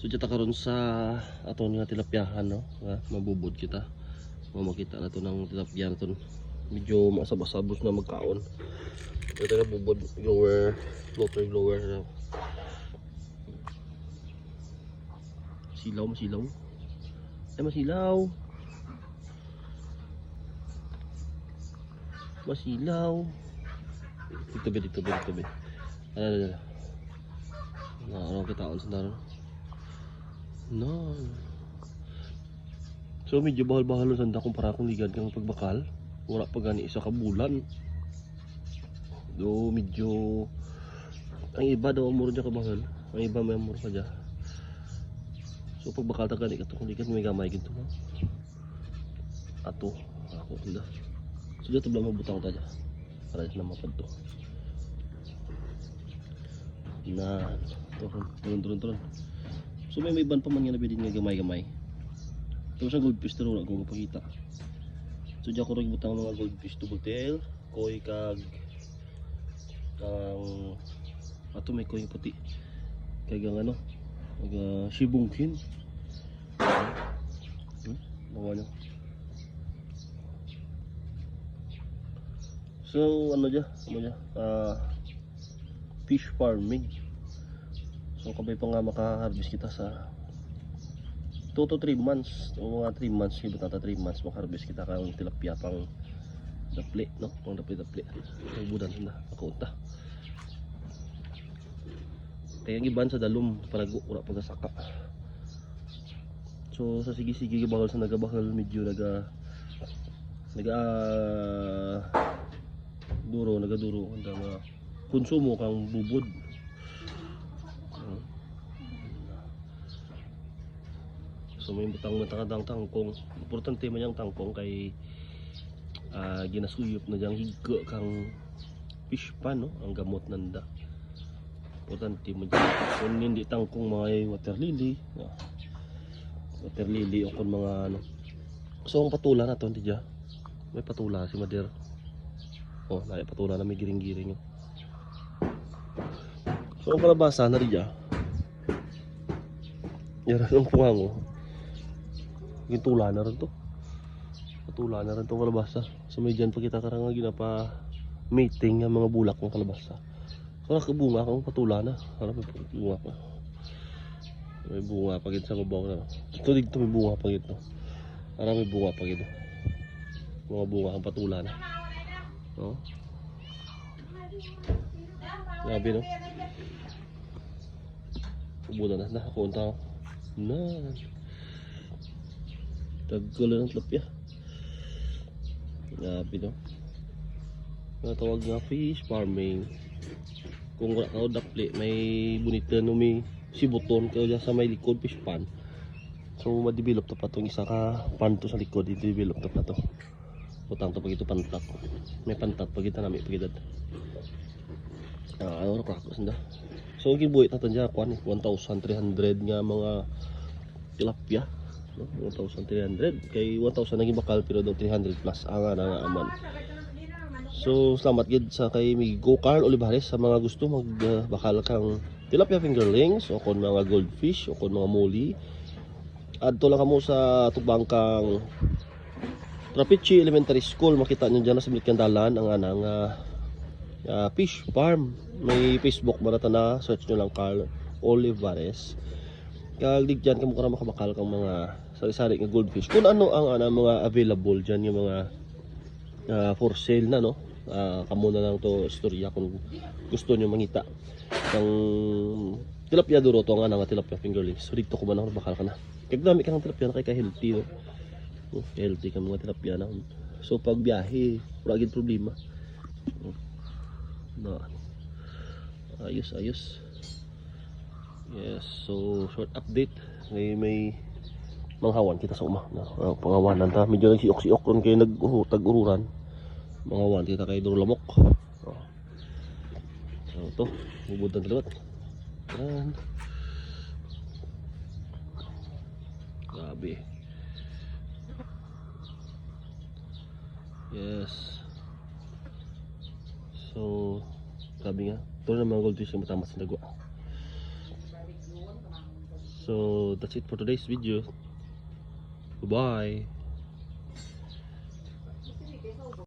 So dito karon sa ato nga tilapyahan no, nga mabubod kita. Mamakita na to ng tilapya na to. Medyo masabas-sabos na magkaon. Ito na bubod lower, floater lower na. Silaw, masilaw. Ay, masilaw. Masilaw. Dito ba, dito ba, dito ba. Ano, ano, ano. Na, ano kita on sa naroon. No. So medyo bahal-bahal sa sanda kumpara kung ligad kang pagbakal. Wala pa gani isa ka. Do medyo ang iba daw amuro dyan kabahal. Ang iba may amuro pa dyan. So pagbakal ta gani kato kung ligad may gamay ginto mo. Ato ako sila. So dito bala mabutang ta dyan. Para dito na mapad to. Na, turun turun turun. So may may ban pa man nga nabili nga gamay-gamay. Tapos ang goldfish na rin ako mapakita. So diyan ko rin butang mga goldfish double tail, koi kag ang ato may koi puti. Kag ang ano, kag uh, shibungkin. Hmm? Bawa niya. So ano diya? Ano diya? Ah fish farming. So kabay pa nga makaharvest kita sa 2 to 3 months. O mga 3 months, hibot nata 3 months makaharvest kita kang tilapia pang dapli, no? Pang dapli dapli. Budan na akaunta. Kaya ang iban sa dalom panago ura pag saka. So sa sige-sige bahol sa nagabahal medyo naga naga duro nagaduro ang mga konsumo kang bubod. So may butang matang tangkong. Importante man yung tangkong kay ah, ginasuyop na diyang higgo kang fish pan no, ang gamot nanda. Importante mo dyan. Kung hindi tangkong mga water lily, ah, water lily o kung mga ano. So ang patula na to, hindi dyan. May patula si Mader. Oh, nai patula na may giring-giring. oh. So ang kalabasa na rin dyan. Yan ang. Yung tula na rin to. Patula na rin to kalabasa. So may dyan pa kita karang ginapa mating ang mga bulak ng kalabasa. So nakabunga kang patula na. Harap may bunga pa. May bunga pa gid sa babaw na. Ito dito may bunga pa gid no. Harap may bunga pa gid. Mga bunga kang patula na. No? Grabe no. Ubuda na na kunta. Na. Tagkulo ng tilapia. Grabe no. Natawag nga fish farming. Kung wala ka o dapli, may bunita no may sibuton ka dyan sa may likod fish pan. So ma-develop to pa tong isa ka pan to sa likod, i-develop to pa to. Utang to pag ito pantat. May pantat pag ito namin pag ito. Ah, ano rakos na. So gibuhi ta dyan kwan 1,300 nga mga tilapia. No? 1,300 kay 1,000 naging bakal pero daw 300 plus ang nga nga aman. So salamat gid sa kay Migo Carl Olivares sa mga gusto magbakal kang tilapia fingerlings o kon mga goldfish o kon mga muli. Adto lang kamo sa tubang kang Trapichi Elementary School makita nyo dyan na sa Milikyandalan ang anang uh, fish farm may Facebook marata na search nyo lang Carl Olivares kag dig dyan kamo ka makabakal kang mga sari-sari nga goldfish. Kung ano ang ana mga available dyan yung mga ah, for sale na no? Ah, kamo na lang to istorya kung gusto nyo mangita. Ng tilapia duro to nga nga tilapia fingerlings so dito ko ba na bakal ka na? Kag dami ka ng tilapia na kay ka healthy no? Oh, healthy ka mga tilapia na. So pag biyahe wala gid problema. Oh. na. Ayos ayos yes so short update. May may manghawan kita sa uma uh, pangawanan ta. Medyo nagsiok-siok kon kay nag uh, tag-ururan manghawan kita kay Durlamok oh. so to bubudan dalawat yan grabe. Yes. So grabe nga ito na mga goldfish yung matamas na dagwa so that's it for today's video. Bye-bye.